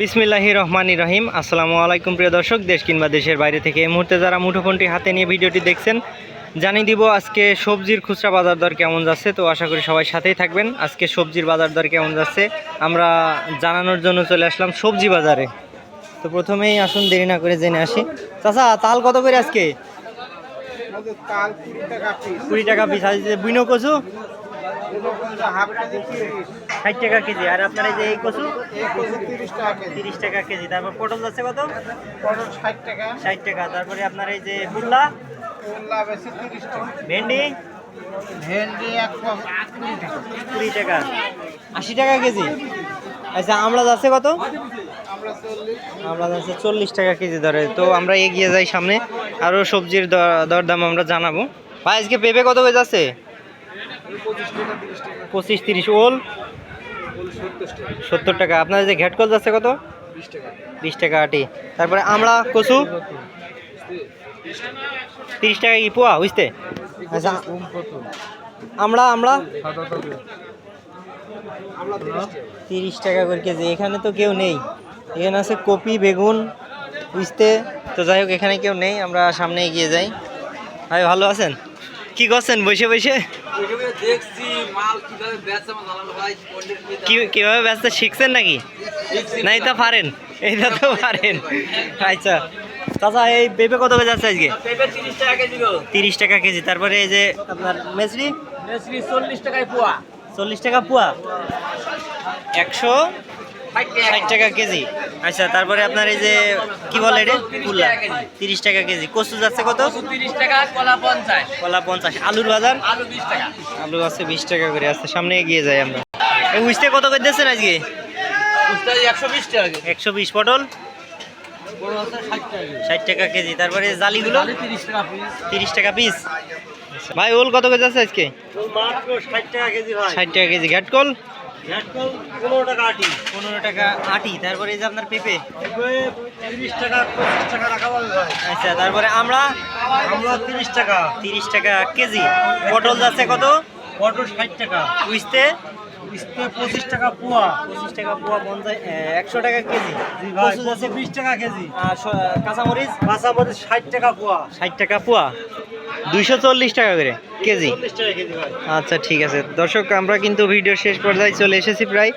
বিসমিল্লাহি রহমানি রহিম। আসসালামু আলাইকুম প্রিয় দর্শক দেশ কিংবা দেশের বাইরে থেকে এই মুহূর্তে যারা মুঠোফোনটি হাতে নিয়ে ভিডিওটি দেখছেন জানিয়ে দিব আজকে সবজির খুচরা বাজার দর কেমন যাচ্ছে। তো আশা করি সবাই সাথেই থাকবেন। আজকে সবজির বাজার দর কেমন যাচ্ছে আমরা জানানোর জন্য চলে আসলাম সবজি বাজারে। তো প্রথমেই আসুন দেরি না করে জেনে আসি। চাচা তাল কত করে আজকে? কুড়ি টাকা পিস আছে বুইনো কচু? ষাট টাকা কেজি। আর আপনার এই যে এই কচু? তিরিশ টাকা কেজি। তারপর পটল যাচ্ছে কত? পটল ষাট টাকা। ষাট টাকা। তারপরে আপনার এই যে বুল্লা ভেন্ডি? ভেন্ডি একশো কুড়ি টাকা। আশি টাকা কেজি? আচ্ছা আমলা যাচ্ছে কত? আমরা চল্লিশ। যাচ্ছে চল্লিশ টাকা কেজি ধরে। তো আমরা এগিয়ে যাই সামনে। আরও সবজির দরদাম আমরা জানাব। ভাই আজকে পেঁপে কত হয়ে যাচ্ছে? পঁচিশ তিরিশ ওল। সত্তর টাকা। আপনার যে ঘ্যাটকল যাচ্ছে কত? বিশ টাকা আটি। তারপরে আমরা কচু? তিরিশ টাকা কি পোয়া, বুঝতে? আচ্ছা সাদা তবে আমরা তিরিশ টাকা করে কেজি। এখানে তো কেউ নেই। এখানে আছে কপি, বেগুন, বুঝতে? তো যাই হোক, এখানে কেউ নেই। আমরা সামনে এগিয়ে যাই। ভাই, ভালো আছেন? কি করছেন? বসে বসে? কীভাবে ব্যস্ত শিখছেন নাকি? নাই তো পারেন। এইটা তো পারেন। আচ্ছা। চাচা এই পেঁপে কত কেজি আছে আজকে? তিরিশ টাকা কেজি তিরিশ টাকা কেজি। তারপরে এই যে আপনার মেসরি? মেসরি চল্লিশ টাকায় পোয়া। চল্লিশ টাকা পোয়া। একশো ষাট টাকা কেজি। আচ্ছা তারপরে আপনার এই যে কি বলে এটা? কুল্লা। তিরিশ টাকা কেজি। কচু যাচ্ছে কত? তিরিশ টাকা কলা পঞ্চাশ। কলা পঞ্চাশ। আলুর বাজার? আলু বিশ টাকা। আলু আছে বিশ টাকা করে আসছে সামনে এগিয়ে যাই আমরা। এই উইস্তে কত করে দিচ্ছেন আজকে? একশো বিশ টাকা কেজি। একশো বিশ পটল? ষাট টাকা কেজি। কেজি। তারপরে জালিগুলো? তিরিশ টাকা পিস ভাই ওল কত করে যাচ্ছে আজকে? ষাট টাকা কেজি ভাই। ষাট টাকা কেজি। ঘাটকল? পনেরো টাকা আটি। পনেরো টাকা আটি তারপরে এই যে আপনার পেঁপে? তিরিশ টাকা পঁচিশ টাকা রাখা ভাই আচ্ছা তারপরে আমরা? আমরা তিরিশ টাকা। তিরিশ টাকা কেজি। পটল যাচ্ছে কত? পটল ষাট টাকা। ইস্তে পঁচিশ টাকা পোয়া। পঁচিশ টাকা পোয়া পঞ্চাশ একশো টাকা কেজি। কচু যাচ্ছে বিশ টাকা কেজি। আর কাঁচামরিচ? কাঁচামরিচ ষাট টাকা পোয়া। ষাট টাকা পোয়া। দুইশো চল্লিশ টাকা করে কেজি। চল্লিশ টাকা কেজি ভাই। আচ্ছা ঠিক আছে। দর্শক আমরা কিন্তু ভিডিওর শেষ পর্যায়ে চলে এসেছি প্রায়।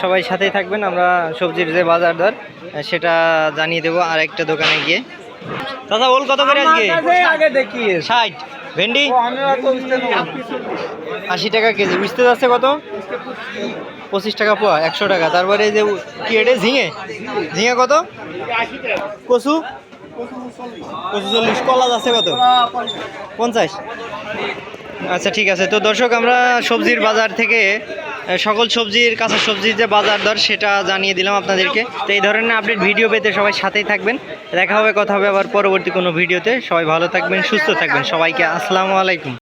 সবাই সাথেই থাকবেন আমরা সবজির যে বাজার দর সেটা জানিয়ে দেবো আর একটা দোকানে গিয়ে। দাদা ওল কত করে আজকে? আগে ষাট। ভেন্ডি? আশি টাকা কেজি। বুঝতে যাচ্ছে কত? পঁচিশ টাকা পোয়া একশো টাকা। তারপরে যে কি এটা ঝিঙে? ঝিঙে কত? কচু? চল্লিশ। কলা আছে কত? পঞ্চাশ। আচ্ছা ঠিক আছে। তো দর্শক, আমরা সবজির বাজার থেকে সকল সবজির, কাঁচা সবজির যে বাজার দর, সেটা জানিয়ে দিলাম আপনাদেরকে। তো এই ধরনের আপডেট ভিডিও পেতে সবাই সাথেই থাকবেন। দেখা হবে, কথা হবে আবার পরবর্তী কোনো ভিডিওতে। সবাই ভালো থাকবেন, সুস্থ থাকবেন সবাইকে। আসসালামু আলাইকুম।